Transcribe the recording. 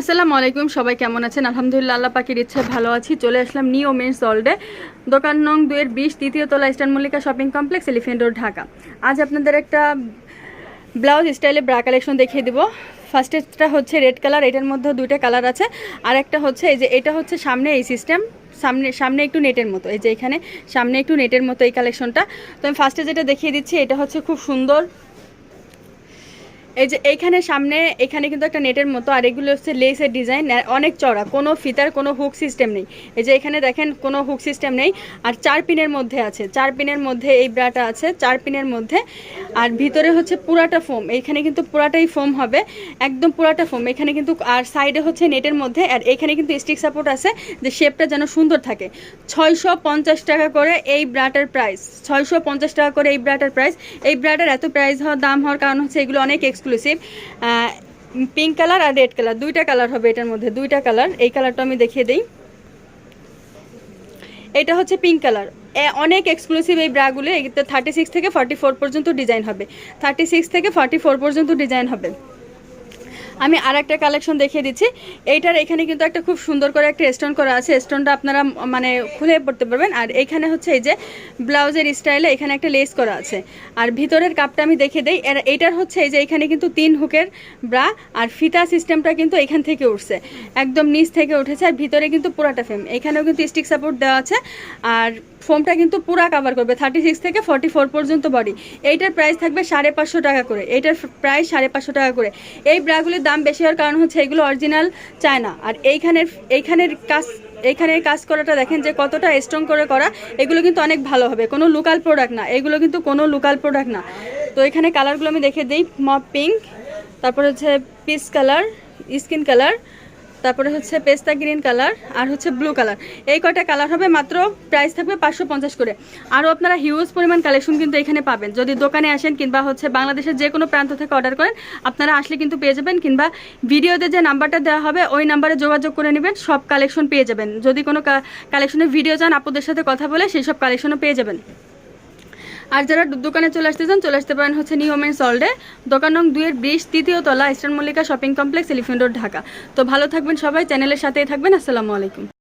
আসসালামু আলাইকুম, সবাই কেমন আছেন? আলহামদুলিল্লাহ, আল্লাহ পাখির ইচ্ছে ভালো আছি। চলে আসলাম নিও মেন্স অলডে দোকান নং দুয়ের বিশ তৃতীয় তলা Eastern Mallika Shopping Complex Elephant Road, Dhaka. আজ আপনাদের একটা ব্লাউজ স্টাইলে ব্রা কালেকশন দেখিয়ে দিব। ফার্স্টেরটা হচ্ছে রেড কালার, এটার মধ্যে দুইটা কালার আছে। আর একটা হচ্ছে এই যে, এটা হচ্ছে সামনে এই সিস্টেম সামনে সামনে একটু নেটের মতো। এই যে এখানে সামনে একটু নেটের মতো এই কালেকশনটা। তো আমি ফার্স্টে যেটা দেখিয়ে দিচ্ছি, এটা হচ্ছে খুব সুন্দর এই যে এইখানে সামনে, এখানে কিন্তু একটা নেটের মতো, আর এগুলো হচ্ছে লেসের ডিজাইন অনেক চড়া কোনো ফিতার, কোনো হুক সিস্টেম নেই। এই যে এখানে দেখেন, কোনো হুক সিস্টেম নেই। আর চার পিনের মধ্যে আছে, চার পিনের মধ্যে এই ব্রাটা আছে, চার পিনের মধ্যে। আর ভিতরে হচ্ছে পুরাটা ফোম এইখানে কিন্তু পুরাটাই ফোম হবে, একদম পুরাটা ফোম এখানে কিন্তু, আর সাইডে হচ্ছে নেটের মধ্যে, আর এখানে কিন্তু স্টিক সাপোর্ট আছে, যে শেপটা যেন সুন্দর থাকে। ছয়শো পঞ্চাশ টাকা করে এই ব্রাটার প্রাইস ছয়শো পঞ্চাশ টাকা করে এই ব্রাটার প্রাইস এই ব্রাটার এত প্রাইস হওয়ার, দাম হওয়ার কারণ হচ্ছে এগুলো অনেক এক্সক্লুসিভ পিঙ্ক কালার আর রেড কালার দুইটা কালার হবে এটার মধ্যে, দুইটা কালার এই কালারটা আমি দেখিয়ে দিই। এটা হচ্ছে পিঙ্ক কালার অনেক এক্সক্লুসিভ এই ব্রাগুলো, এতে থার্টি সিক্স থেকে ফর্টি ফোর পর্যন্ত ডিজাইন হবে। থার্টি সিক্স থেকে ফর্টি ফোর পর্যন্ত ডিজাইন হবে। আমি আর একটা কালেকশন দেখিয়ে দিচ্ছি। এইটার এখানে কিন্তু একটা খুব সুন্দর করে একটা স্টোন করা আছে। স্টোনটা আপনারা মানে খুলে পড়তে পারবেন। আর এখানে হচ্ছে এই যে ব্লাউজের স্টাইলে এখানে একটা লেস করা আছে। আর ভিতরের কাপটা আমি দেখে দিই। এর, এইটার হচ্ছে এই যে এখানে কিন্তু তিন হুকের ব্রা আর ফিতা সিস্টেমটা কিন্তু এখান থেকে উঠছে। একদম নিচ থেকে উঠেছে। আর ভিতরে কিন্তু পুরাটা ফেম এখানেও কিন্তু স্টিক সাপোর্ট দেওয়া আছে। আর ফোমটা কিন্তু পুরা কাভার করবে। থার্টি সিক্স থেকে ফর্টি ফোর পর্যন্ত বডি এইটার প্রাইস থাকবে সাড়ে পাঁচশো টাকা করে। এইটার প্রাইস সাড়ে পাঁচশো টাকা করে। এই ব্রাগুলির দাম বেশি হওয়ার কারণ হচ্ছে এগুলো অরিজিনাল চায় না আর এইখানের এইখানের কাজ এইখানের কাজ করাটা দেখেন যে কতটা স্ট্রং করে করা, এগুলো কিন্তু অনেক ভালো হবে। কোনো লোকাল প্রোডাক্ট না, এগুলো কিন্তু কোনো লোকাল প্রোডাক্ট না। তো এখানে কালারগুলো আমি দেখে দিই, মপ পিঙ্ক তারপর হচ্ছে পিস কালার স্কিন কালার তারপরে হচ্ছে পেস্তা গ্রিন কালার আর হচ্ছে ব্লু কালার। এই কয়টা কালার হবে? মাত্র প্রাইস থাকবে পাঁচশো পঞ্চাশ করে। আরও আপনারা হিউজ পরিমাণ কালেকশন কিন্তু এখানে পাবেন। যদি দোকানে আসেন কিংবা হচ্ছে বাংলাদেশের যে কোনো প্রান্ত থেকে অর্ডার করেন, আপনারা আসলে কিন্তু পেয়ে যাবেন কিংবা ভিডিওতে যে নাম্বারটা দেওয়া হবে, ওই নাম্বারে যোগাযোগ করে নেবেন, সব কালেকশন পেয়ে যাবেন। যদি কোনো কালেকশনের ভিডিও চান, আপুদের সাথে কথা বলে সেই সব কালেকশনও পেয়ে যাবেন। আর যারা দোকানে চলে আসতে চান, চলে আসতে পারেন হচ্ছে নিউ ওমেন্স অলডে দোকান নং দুয়ের বিশ, তৃতীয় তলা Eastern Mallika Shopping Complex, Elephant Road, Dhaka. তো ভালো থাকবেন সবাই, চ্যানেলের সাথেই থাকবেন। আসসালামু আলাইকুম।